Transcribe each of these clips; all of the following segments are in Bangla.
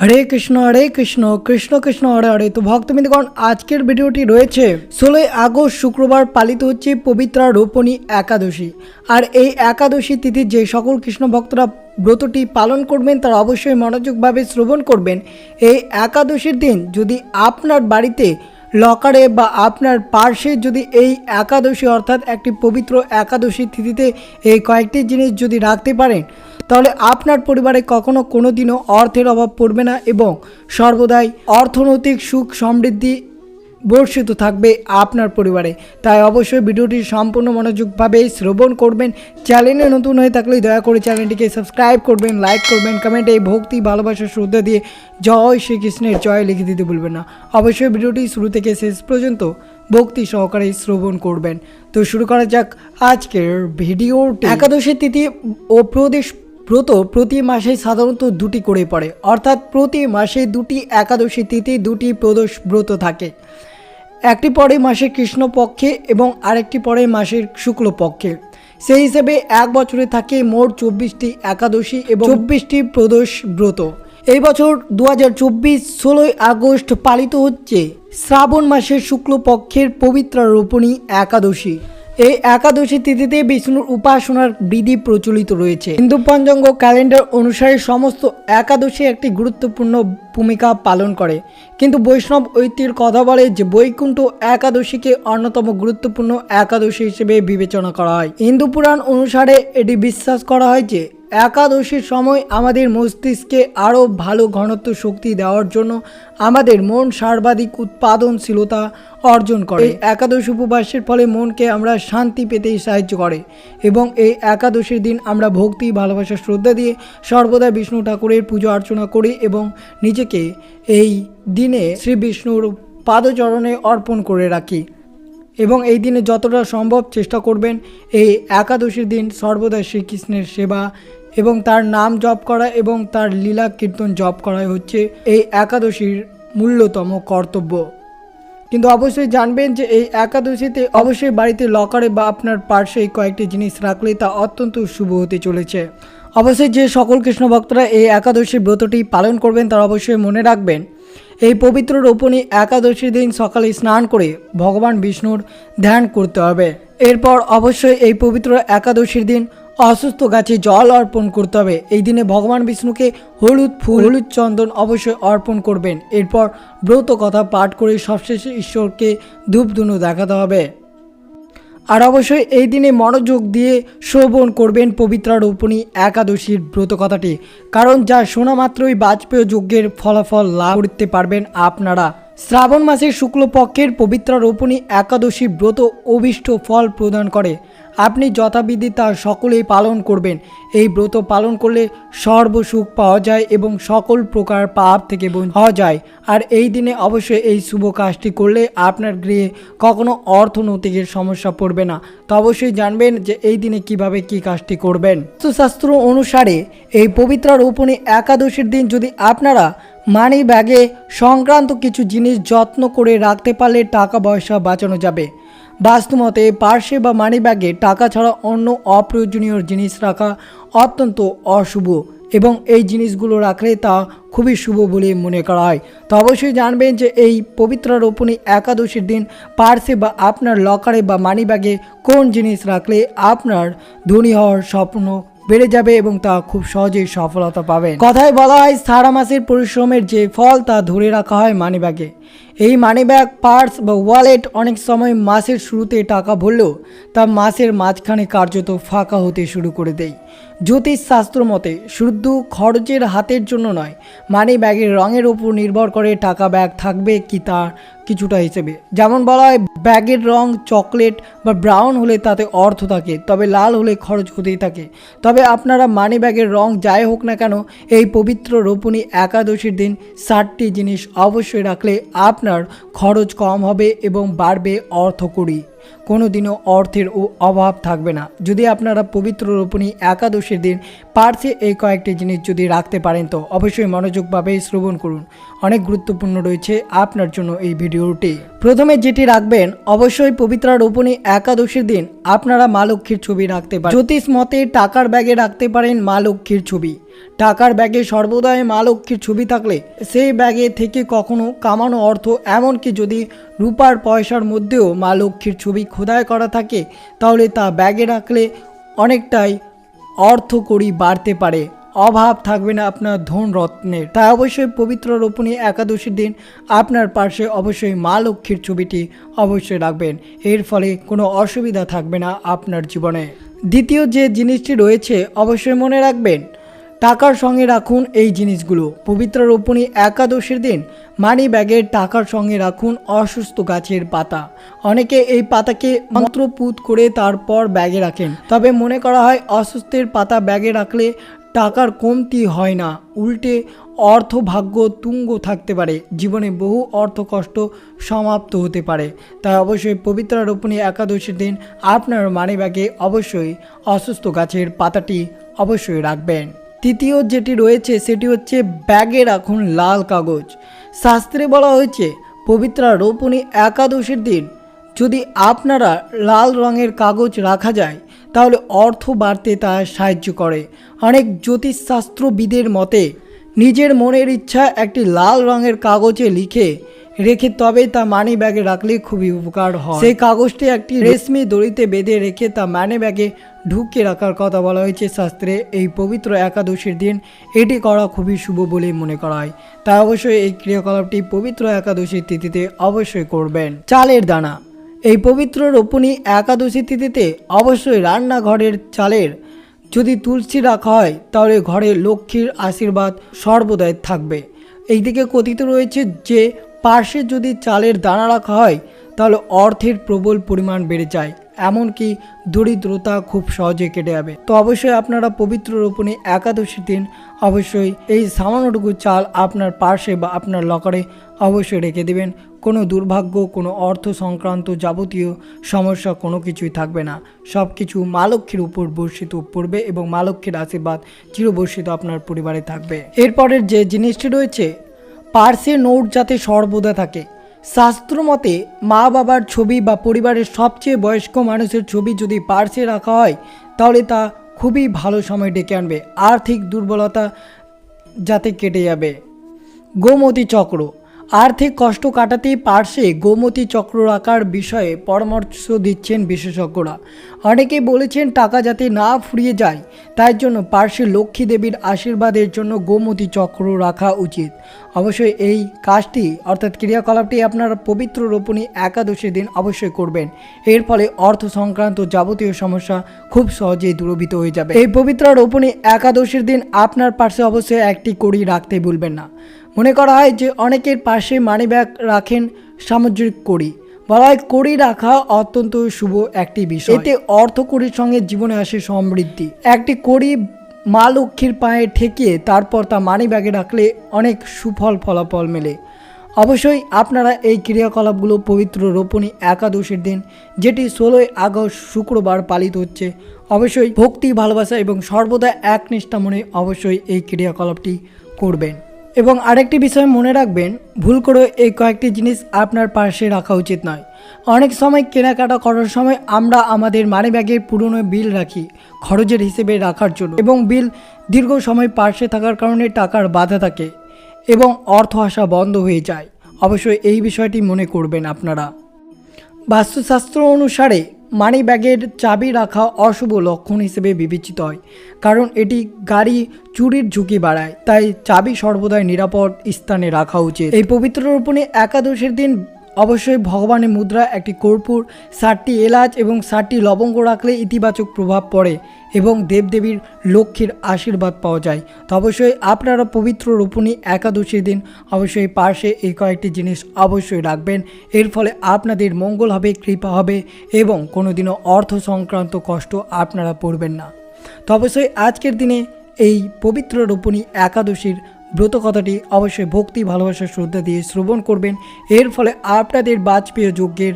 হরে কৃষ্ণ হরে কৃষ্ণ কৃষ্ণ কৃষ্ণ, হরে হরে। তো ভক্তবৃন্দগণ, আজকের ভিডিওটি রয়েছে ষোলোই আগস্ট শুক্রবার পালিত হচ্ছে পবিত্রা রোপণী একাদশী। আর এই একাদশী তিথির যে সকল কৃষ্ণ ভক্তরা ব্রতটি পালন করবেন, তারা অবশ্যই মনোযোগভাবে শ্রবণ করবেন। এই একাদশীর দিন যদি আপনার বাড়িতে লকারে বা আপনার পার্শ্বে যদি এই একাদশী অর্থাৎ একটি পবিত্র একাদশী তিথিতে এই কয়েকটি জিনিস যদি রাখতে পারেন, তাহলে আপনার পরিবারে কখনো কোনো দিনও অর্থের অভাব পড়বে না এবং সর্বদাই অর্থনৈতিক সুখ সমৃদ্ধি বর্ষিত থাকবে আপনার পরিবারে। তাই অবশ্যই ভিডিওটি সম্পূর্ণ মনোযোগভাবে শ্রবণ করবেন। চ্যানেলে নতুন হয়ে থাকলে দয়া করে চ্যানেলটিকে সাবস্ক্রাইব করবেন, লাইক করবেন কমেন্টে এই ভক্তি, ভালোবাসা, শ্রদ্ধা দিয়ে জয় শ্রীকৃষ্ণের জয় লিখে দিতে ভুলবেন না। অবশ্যই ভিডিওটি শুরু থেকে শেষ পর্যন্ত ভক্তি সহকারে শ্রবণ করবেন। তো শুরু করা যাক আজকের ভিডিওটি। একাদশী তিথি ও প্রদেশ ব্রত প্রতি মাসে সাধারণত দুটি করে পড়ে। অর্থাৎ প্রতি মাসে দুটি একাদশী তিথি, দুটি প্রদোষ ব্রত থাকে। একটি পরে মাসে কৃষ্ণপক্ষে এবং আরেকটি পরে মাসের শুক্লপক্ষে সেই হিসেবে এক বছরে থাকে মোট চব্বিশটি একাদশী এবং চব্বিশটি প্রদোষ ব্রত। এই বছর দু হাজার চব্বিশ ষোলোই আগস্ট পালিত হচ্ছে শ্রাবণ মাসের শুক্লপক্ষের পবিত্র রোপণী একাদশী। এই একাদশী তিথিতে বিষ্ণুর উপাসনার বিধি প্রচলিত রয়েছে। হিন্দু পঞ্চাঙ্গ ক্যালেন্ডার অনুসারে সমস্ত একাদশী একটি গুরুত্বপূর্ণ ভূমিকা পালন করে। কিন্তু বৈষ্ণব ঐতিহ্যের কথা বলে যে বৈকুণ্ঠ একাদশীকে অন্যতম গুরুত্বপূর্ণ একাদশী হিসেবে বিবেচনা করা হয়। হিন্দু পুরাণ অনুসারে এটি বিশ্বাস করা হয় যে একাদশীর সময় আমাদের মস্তিষ্কে আরও ভালো ঘনত্ব শক্তি দেওয়ার জন্য আমাদের মন সর্বাধিক উৎপাদনশীলতা অর্জন করে। এই একাদশ উপবাসের ফলে মনকে আমরা শান্তি পেতে সাহায্য করে এবং এই একাদশীর দিন আমরা ভক্তি, ভালোবাসা, শ্রদ্ধা দিয়ে সর্বদা বিষ্ণু ঠাকুরের পুজো অর্চনা করি এবং নিজেকে এই দিনে শ্রী বিষ্ণুর পাদচরণে অর্পণ করে রাখি এবং এই দিনে যতটা সম্ভব চেষ্টা করবেন এই একাদশীর দিন সর্বদা শ্রীকৃষ্ণের সেবা এবং তার নাম জপ করা এবং তার লীলা কীর্তন জপ করাই হচ্ছে এই একাদশীর মূল্যতম কর্তব্য। কিন্তু অবশ্যই জানবেন যে এই একাদশীতে অবশ্যই বাড়িতে লকারে বা আপনার পার্শ্বে কয়েকটি জিনিস রাখলে তা অত্যন্ত শুভ হতে চলেছে। অবশ্যই যে সকল কৃষ্ণ ভক্তরা এই একাদশীর ব্রতটি পালন করবেন, তারা অবশ্যই মনে রাখবেন, এই পবিত্র রোপণী একাদশীর দিন সকালে স্নান করে ভগবান বিষ্ণুর ধ্যান করতে হবে। এরপর অবশ্যই এই পবিত্র একাদশীর দিন অসুস্থ গাছে জল অর্পণ করতে হবে। এই দিনে ভগবান বিষ্ণুকে হলুদ ফুল, হলুদ চন্দন অবশ্যই অর্পণ করবেন। এরপর ব্রত কথা পাঠ করে সবশেষে ঈশ্বরকে ধূপধুনু দেখাতে হবে। আর অবশ্যই এই দিনে মনোযোগ দিয়ে শ্রবণ করবেন পবিত্রা রোপণী একাদশীর ব্রত কথাটি। কারণ যা শোনা মাত্রই বাজপেয় যজ্ঞের ফলাফল লাভ করতে পারবেন আপনারা। শ্রাবণ মাসের শুক্লপক্ষের পবিত্র রোপণী একাদশী ব্রত অভিষ্ট ফল প্রদান করে। আপনি যথাবিধি তা সকলেই পালন করবেন। এই ব্রত পালন করলে সর্বসুখ পাওয়া যায় এবং সকল প্রকার পাপ থেকে হওয়া যায়। আর এই দিনে অবশ্যই এই শুভ কাজটি করলে আপনার গৃহে কখনো অর্থনৈতিকের সমস্যা পড়বে না। তো অবশ্যই জানবেন যে এই দিনে কীভাবে কি কাজটি করবেন। শাস্ত্র অনুসারে এই পবিত্র রোপণী একাদশীর দিন যদি আপনারা মানি ব্যাগে সংক্রান্ত কিছু জিনিস যত্ন করে রাখতে পারলে টাকা পয়সা বাঁচানো যাবে। বাস্তুমতে পার্শ্বে বা মানি ব্যাগে টাকা ছাড়া অন্য অপ্রয়োজনীয় জিনিস রাখা অত্যন্ত অশুভ এবং এই জিনিসগুলো রাখলে তা খুবই শুভ বলে মনে করা হয়। তো অবশ্যই জানবেন যে এই পবিত্র রোপণী একাদশীর দিন পার্সে বা আপনার লকারে বা মানি ব্যাগে কোন জিনিস রাখলে আপনার ধনী হওয়ার স্বপ্ন বেড়ে যাবে এবং তা খুব সহজেই সফলতা পাবেন। কথায় বলা হয় সারা মাসের পরিশ্রমের যে ফল তা ধরে রাখা হয় মানিব্যাগে। এই মানিব্যাগ, পার্স বা ওয়ালেট অনেক সময় মাসের শুরুতে টাকা ভরলেও তা মাসের মাঝখানে কার্যত ফাঁকা হতে শুরু করে দেয়। জ্যোতিষ শাস্ত্র মতে, শুদ্ধ খরচের হাতের জন্য নয় মানি ব্যাগের রঙের ওপর নির্ভর করে টাকা ব্যাগ থাকবে কি তার কিছুটা হিসেবে। যেমন বলা হয়, ব্যাগের রং চকলেট বা ব্রাউন হলে তাতে অর্থ থাকে, তবে লাল হলে খরচ হতেই থাকে। তবে আপনারা মানি ব্যাগের রং যাই হোক না কেন, এই পবিত্র রোপণী একাদশীর দিন ষাটটি জিনিস অবশ্যই রাখলে আপনার খরচ কম হবে এবং বাড়বে অর্থ কুড়ি কোনো দিনও অর্থের ও অভাব থাকবে না। যদি আপনারা পবিত্র রোপণী একাদশীর দিন পার্সে এই কয়েকটি জিনিস যদি রাখতে পারেন, তো অবশ্যই মনোযোগভাবে শ্রবণ করুন। অনেক গুরুত্বপূর্ণ রয়েছে আপনার জন্য এই ভিডিওটি। প্রথমে যেটি রাখবেন, অবশ্যই পবিত্রা রোপণী একাদশীর দিন আপনারা মা লক্ষ্মীর ছবি রাখতে পারেন। জ্যোতিষ মতে টাকার ব্যাগে রাখতে পারেন মা লক্ষ্মীর ছবি। টাকার ব্যাগে সর্বদাই মা লক্ষ্মীর ছবি থাকলে, সেই ব্যাগে থেকে কখনো কামানো অর্থ এমনকি যদি রূপার পয়সার মধ্যেও মা লক্ষ্মীর ছবি খোদাই করা থাকে, তাহলে তা ব্যাগে রাখলে অনেকটাই অর্থ করি বাড়তে পারে। অভাব থাকবে না আপনার ধন রত্নের। তাই অবশ্যই পবিত্র রোপণী একাদশীর দিন আপনার পাশে অবশ্যই মা লক্ষ্মীর ছবিটি অবশ্যই রাখবেন। এর ফলে কোনো অসুবিধা থাকবে না আপনার জীবনে। দ্বিতীয় যে জিনিসটি রয়েছে, অবশ্যই মনে রাখবেন টাকার সঙ্গে রাখুন এই জিনিসগুলো। পবিত্র রোপণী একাদশীর দিন মানি ব্যাগে টাকার সঙ্গে রাখুন অসুস্থ গাছের পাতা। অনেকে এই পাতাকে মন্ত্রপুত করে তারপর ব্যাগে রাখেন। তবে মনে করা হয় অসুস্থের পাতা ব্যাগে রাখলে টাকার কমতি হয় না। উল্টে অর্থ ভাগ্য তুঙ্গ থাকতে পারে। জীবনে বহু অর্থ কষ্ট সমাপ্ত হতে পারে। তাই অবশ্যই পবিত্র রোপণী একাদশীর দিন আপনার মানি ব্যাগে অবশ্যই অসুস্থ গাছের পাতাটি অবশ্যই রাখবেন। তৃতীয় যেটি রয়েছে সেটি হচ্ছে ব্যাগে রাখুন লাল কাগজ। শাস্ত্রে বলা হয়েছে, পবিত্রা রোপণী একাদশীর দিন। যদি আপনারা লাল রঙের কাগজ রাখা যায়, তাহলে অর্থ বাড়তে তা সাহায্য করে। অনেক জ্যোতিষশাস্ত্রবিদের মতে, নিজের মনের ইচ্ছা একটি লাল রঙের কাগজে লিখে রেখে তবে তা মানি ব্যাগে রাখলে খুবই উপকার হয়। সেই কাগজটি একটি রেশমি দড়িতে বেঁধে রেখে তা মানি ব্যাগে ঢুকিয়ে রাখার কথা বলা হয়েছে শাস্ত্রে। এই পবিত্র একাদশীর দিন এটি করা খুবই শুভ বলে মনে করা হয়। তাই অবশ্যই এই ক্রিয়াকলাপটি পবিত্র একাদশীর তিথিতে অবশ্যই করবেন। চালের দানা। এই পবিত্র রোপণী একাদশী তিথিতে অবশ্যই রান্নাঘরের চালের যদি তুলসী রাখা হয় তাহলে ঘরে লক্ষ্মীর আশীর্বাদ সর্বদাই থাকবে। এইদিকে কথিত রয়েছে যে পার্শ্বে যদি চালের দানা রাখা হয়, তাহলে অর্থের প্রবল পরিমাণ বেড়ে যায়। এমনকি দরিদ্রতা খুব সহজে কেটে যাবে। তো অবশ্যই আপনারা পবিত্র রোপণী একাদশীর দিন অবশ্যই এই সামান্যটুকু চাল আপনার পার্শ্বে বা আপনার লকারে অবশ্যই রেখে দেবেন। কোনো দুর্ভাগ্য, কোনো অর্থ সংক্রান্ত যাবতীয় সমস্যা কোনো কিছুই থাকবে না। সব কিছু মা লক্ষ্মীর উপর বর্ষিত পড়বে এবং মা লক্ষ্মীর আশীর্বাদ চিরবর্ষিত আপনার পরিবারে থাকবে। এরপরের যে জিনিসটি রয়েছে পার্সে নোট যাতে সর্বদা থাকে। শাস্ত্র মতে, মা বাবার ছবি বা পরিবারের সবচেয়ে বয়স্ক মানুষের ছবি যদি পার্সে রাখা হয়, তাহলে তা খুবই ভালো সময় ডেকে আনবে। আর্থিক দুর্বলতা যাতে কেটে যাবে। গোমতী চক্র আর্থিক কষ্ট কাটাতেই পার্শ্বে গোমতী চক্র রাখার বিষয়ে পরামর্শ দিচ্ছেন বিশেষজ্ঞরা। অনেকেই বলেছেন টাকা যাতে না ফুরিয়ে যায়, তাই জন্য পার্শ্বে লক্ষ্মী দেবীর আশীর্বাদের জন্য গোমতী চক্র রাখা উচিত। অবশ্যই এই কাজটি, অর্থাৎ ক্রিয়াকলাপটি আপনারা পবিত্র রোপণী একাদশীর দিন অবশ্যই করবেন। এর ফলে অর্থ সংক্রান্ত যাবতীয় সমস্যা খুব সহজেই দূরভূত হয়ে যাবে। এই পবিত্র রোপণী একাদশীর দিন আপনার পার্শ্বে অবশ্যই একটি কড়ি রাখতে ভুলবেন না। মনে করা হয় যে অনেকের পাশে মানি ব্যাগ রাখেন সামুদ্রিক কড়ি। বলা হয় কড়ি রাখা অত্যন্ত শুভ একটি বিষয়। এতে অর্থ কড়ির সঙ্গে জীবনে আসে সমৃদ্ধি। একটি কড়ি মা লক্ষ্মীর পায়ে ঠেকিয়ে তারপর তা মানি ব্যাগে রাখলে অনেক সুফল ফলাফল মেলে। অবশ্যই আপনারা এই ক্রিয়াকলাপগুলো পবিত্র রোপণী একাদশীর দিন, যেটি ষোলোই আগস্ট শুক্রবার পালিত হচ্ছে, অবশ্যই ভক্তি, ভালোবাসা এবং সর্বদা একনিষ্ঠা মনে অবশ্যই এই ক্রিয়াকলাপটি করবেন। এবং আরেকটি বিষয় মনে রাখবেন, ভুল করে এই কয়েকটি জিনিস আপনার পাশে রাখা উচিত নয়। অনেক সময় কেনাকাটা করার সময় আমরা আমাদের মানি ব্যাগের পুরনো বিল রাখি, খরচের হিসেবে রাখার জন্য। এবং বিল দীর্ঘ সময় পার্শ্বে থাকার কারণে টাকার বাধা থাকে এবং অর্থ আসা বন্ধ হয়ে যায়। অবশ্যই এই বিষয়টি মনে করবেন আপনারা। বাস্তুশাস্ত্র অনুসারে মানি ব্যাগের চাবি রাখা অশুভ লক্ষণ হিসেবে বিবেচিত হয়। কারণ এটি গাড়ি চুরির ঝুঁকি বাড়ায়, তাই চাবি সর্বদাই নিরাপদ স্থানে রাখা উচিত। এই পবিত্র রোপণে একাদশের দিন অবশ্যই ভগবানের মুদ্রা একটি কর্পূর ষাটটি এলাচ এবং ষাটটি লবঙ্গ রাখলে ইতিবাচক প্রভাব পড়ে এবং দেবদেবীর লক্ষ্মীর আশীর্বাদ পাওয়া যায়। তো অবশ্যই আপনারা পবিত্র রোপণী একাদশীর দিন অবশ্যই পাশে এই কয়েকটি জিনিস অবশ্যই রাখবেন। এর ফলে আপনাদের মঙ্গল হবে, কৃপা হবে এবং কোনোদিনও অর্থ সংক্রান্ত কষ্ট আপনারা পড়বেন না। তো অবশ্যই আজকের দিনে এই পবিত্র রোপণী একাদশীর ব্রত কথাটি অবশ্যই ভক্তি ভালোবাসা শ্রদ্ধা দিয়ে শ্রবণ করবেন। এর ফলে আপনাদের বাজপেয় যজ্ঞের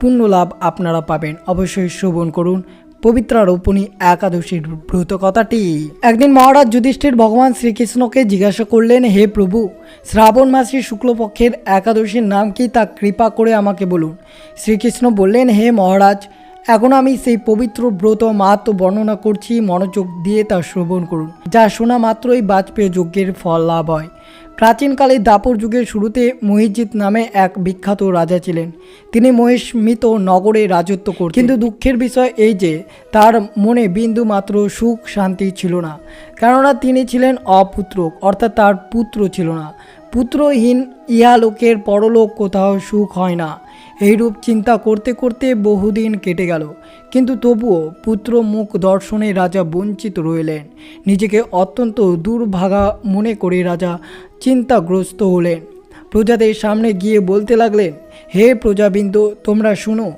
পুণ্য লাভ আপনারা পাবেন। অবশ্যই শ্রবণ করুন। পবিত্র রোপণী একাদশীর ব্রত কথাটি। একদিন মহারাজ যুধিষ্ঠির ভগবান শ্রীকৃষ্ণকে জিজ্ঞাসা করলেন, হে প্রভু, শ্রাবণ মাসের শুক্লপক্ষের একাদশীর নাম কি? তা কৃপা করে আমাকে বলুন। শ্রীকৃষ্ণ বললেন, হে মহারাজ এখন আমি সেই পবিত্র ব্রত মাহাত্ম বর্ণনা করছি, মনোযোগ দিয়ে তা শ্রবণ করুন, যা শোনা মাত্রই বাজপেয়ী যজ্ঞের ফল লাভ হয়। প্রাচীনকালে দাপর যুগের শুরুতে মহিজিৎ নামে এক বিখ্যাত রাজা ছিলেন। তিনি মহিষ্মিত নগরে রাজত্ব করতেন। কিন্তু দুঃখের বিষয় এই যে, তার মনে বিন্দু মাত্র সুখ শান্তি ছিল না। কেননা তিনি ছিলেন অপুত্র অর্থাৎ তার পুত্র ছিল না। পুত্রহীন ইহালোকের পরলোক কোথাও সুখ হয় না। এইরূপ চিন্তা করতে করতে বহুদিন কেটে গেল। কিন্তু তবুও পুত্র মুখ দর্শনে রাজা বঞ্চিত রইলেন। নিজেকে অত্যন্ত দুর্ভাগা মনে করে রাজা চিন্তাগ্রস্ত হলেন। প্রজাদের সামনে গিয়ে বলতে লাগলেন, হে প্রজাবৃন্দ, তোমরা শুনো,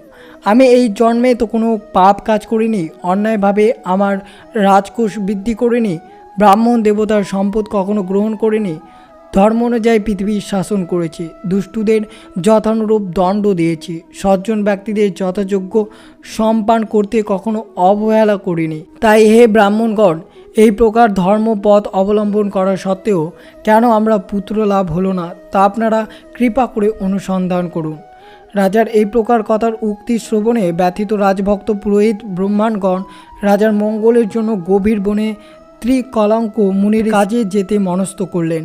আমি এই জন্মে তো কোনো পাপ কাজ করিনি, অন্যায়ভাবে আমার রাজকোষ বৃদ্ধি করিনি, ব্রাহ্মণ দেবতার সম্পদ কখনো গ্রহণ করিনি ধর্ম অনুযায়ী পৃথিবীর শাসন করেছে। দুষ্টুদের যথানুরূপ দণ্ড দিয়েছে। সজ্জন ব্যক্তিদের যথাযোগ্য সম্পান করতে কখনো অবহেলা করিনি। তাই হে ব্রাহ্মণগণ, এই প্রকার ধর্মপথ অবলম্বন করা সত্ত্বেও কেন আমরা পুত্র লাভ হলো না, তা আপনারা কৃপা করে অনুসন্ধান করুন। রাজার এই প্রকার কথার উক্তি শ্রবণে ব্যথিত রাজভক্ত পুরোহিত ব্রহ্মাণগণ রাজার মঙ্গলের জন্য গভীর বনে ত্রিকলাঙ্ক মুনির কাজে যেতে মনস্থ করলেন।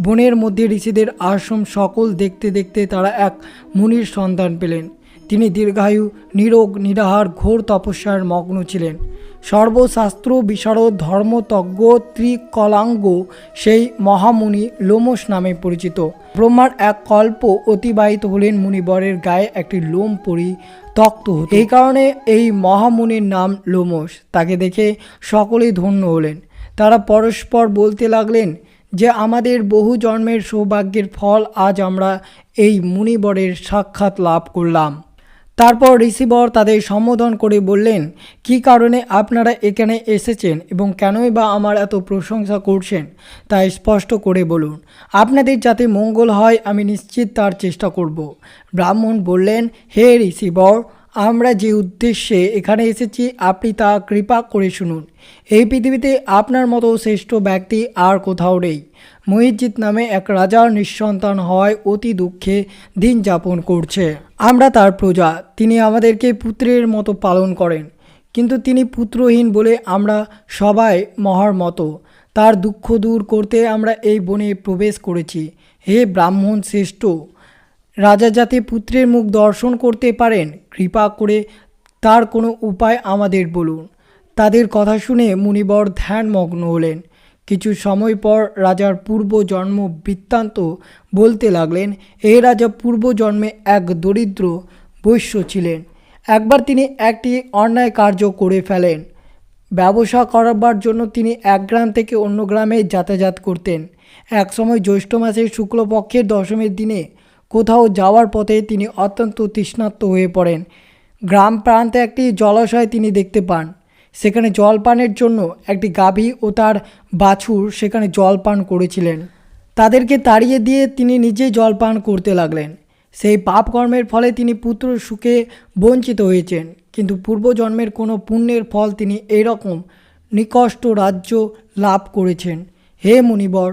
বনের মধ্যে ঋষিদের আশ্রম সকল দেখতে দেখতে তারা এক মুনির সন্ধান পেলেন। তিনি দীর্ঘায়ু, নিরোগ, নিরাহার, ঘোর তপস্যার মগ্ন ছিলেন। সর্বশাস্ত্র, বিশারদ ধর্মতজ্ঞ ত্রিকলাঙ্গ সেই মহামুনি লোমস নামে পরিচিত। ব্রহ্মার এক কল্প অতিবাহিত হলেন মুনিবরের গায়ে একটি লোম পরি তক্ত হতো। এই কারণে এই মহামুনির নাম লোমস তাকে দেখে সকলেই ধন্য হলেন। তারা পরস্পর বলতে লাগলেন যে আমাদের বহু জন্মের সৌভাগ্যের ফল আজ আমরা এই মুনিবরের সাক্ষাৎ লাভ করলাম। তারপর ঋষিবর তাদের সম্বোধন করে বললেন, কী কারণে আপনারা এখানে এসেছেন এবং কেনই বা আমার এত প্রশংসা করছেন? তা স্পষ্ট করে বলুন। আপনাদের যাতে মঙ্গল হয় আমি নিশ্চিত তার চেষ্টা করব। ব্রাহ্মণ বললেন, হে ঋষিবর আমরা যে উদ্দেশ্যে এখানে এসেছি, আপনি তা কৃপা করে শুনুন। এই পৃথিবীতে আপনার মতো শ্রেষ্ঠ ব্যক্তি আর কোথাও নেই। মহিজিৎ নামে এক রাজার নিঃসন্তান হওয়ায় অতি দুঃখে দিন যাপন করছে। আমরা তার প্রজা, তিনি আমাদেরকে পুত্রের মতো পালন করেন। কিন্তু তিনি পুত্রহীন বলে আমরা সবাই মহার মতো। তার দুঃখ দূর করতে আমরা এই বনে প্রবেশ করেছি। হে ব্রাহ্মণ শ্রেষ্ঠ রাজা যাতে পুত্রের মুখ দর্শন করতে পারেন, কৃপা করে তার কোনো উপায় আমাদের বলুন। তাদের কথা শুনে মুনিবর ধ্যানমগ্ন হলেন। কিছু সময় পর রাজার পূর্ব জন্ম বৃত্তান্ত বলতে লাগলেন এই রাজা পূর্ব জন্মে এক দরিদ্র বৈশ্য ছিলেন। একবার তিনি একটি অন্যায় কার্য করে ফেলেন। ব্যবসা করাবার জন্য তিনি এক গ্রাম থেকে অন্য গ্রামে যাতায়াত করতেন। এক সময় জ্যৈষ্ঠ মাসের শুক্লপক্ষের দশমীর দিনে কোথাও যাওয়ার পথে তিনি অত্যন্ত তৃষ্ণার্ত হয়ে পড়েন। গ্রাম প্রান্তে একটি জলাশয় তিনি দেখতে পান। সেখানে জল পানের জন্য একটি গাভী ও তার বাছুর সেখানে জল পান করেছিলেন। তাদেরকে তাড়িয়ে দিয়ে তিনি নিজেই জল পান করতে লাগলেন। সেই পাপ কর্মের ফলে তিনি পুত্র সুখে বঞ্চিত হয়েছেন। কিন্তু পূর্বজন্মের কোনো পুণ্যের ফল তিনি এইরকম নিকষ্ট রাজ্য লাভ করেছেন। হে মুনিবর,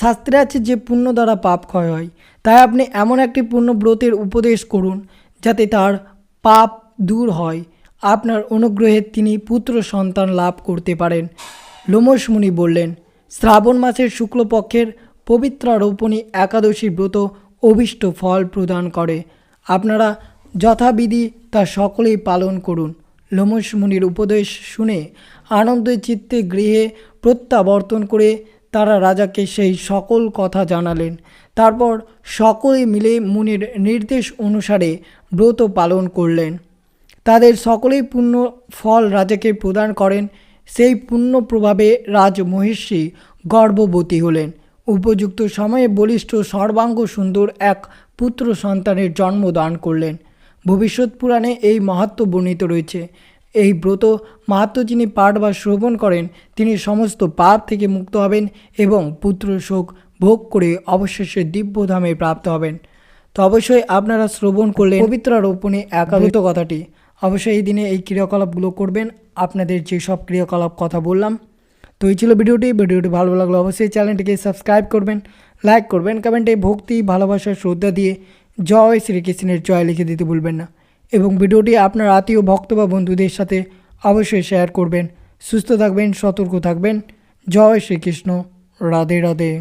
শাস্ত্রে আছে যে পুণ্য দ্বারা পাপ ক্ষয় হয়। তাই আপনি এমন একটি পূর্ণ ব্রতের উপদেশ করুন যাতে তার পাপ দূর হয়। আপনার অনুগ্রহে তিনি পুত্র সন্তান লাভ করতে পারেন। লোমস মুনি বললেন, শ্রাবণ মাসের শুক্লপক্ষের পবিত্র রোপণী একাদশী ব্রত অভিষ্ট ফল প্রদান করে। আপনারা যথাবিধি তা সকলেই পালন করুন। লোমস মুনির উপদেশ শুনে আনন্দের চিত্তে গৃহে প্রত্যাবর্তন করে তারা রাজাকে সেই সকল কথা জানালেন। তারপর সকলে মিলে মুনির নির্দেশ অনুসারে ব্রত পালন করলেন। তাদের সকলেই পুণ্য ফল রাজাকে প্রদান করেন। সেই পুণ্য প্রভাবে রাজ মহিষী গর্ভবতী হলেন। উপযুক্ত সময়ে বলিষ্ঠ সর্বাঙ্গ সুন্দর এক পুত্র সন্তানের জন্ম দান করলেন। ভবিষ্যৎ পুরাণে এই মাহাত্ম বর্ণিত রয়েছে। এই ব্রত মাহাত্ম যিনি পাঠ বা শ্রবণ করেন, তিনি সমস্ত পাপ থেকে মুক্ত হবেন এবং পুত্র শোক ভোগ করে অবশেষে দিব্যধামে প্রাপ্ত হবেন। তো অবশ্যই আপনারা শ্রবণ করলেন পবিত্র রোপণে একাদত কথাটি। অবশ্যই এই দিনে এই ক্রিয়াকলাপগুলো করবেন। আপনাদের যেসব ক্রিয়াকলাপ কথা বললাম, তো এই ছিল ভিডিওটি। ভিডিওটি ভালো লাগল অবশ্যই চ্যানেলটিকে সাবস্ক্রাইব করবেন, লাইক করবেন, কমেন্টে ভক্তি, ভালোবাসা, শ্রদ্ধা দিয়ে জয় শ্রীকৃষ্ণের জয় লিখে দিতে ভুলবেন না। এবং ভিডিওটি আপনার আত্মীয়, ভক্ত বা বন্ধুদের সাথে অবশ্যই শেয়ার করবেন। সুস্থ থাকবেন, সতর্ক থাকবেন। জয় শ্রীকৃষ্ণ। রাধে রাধে।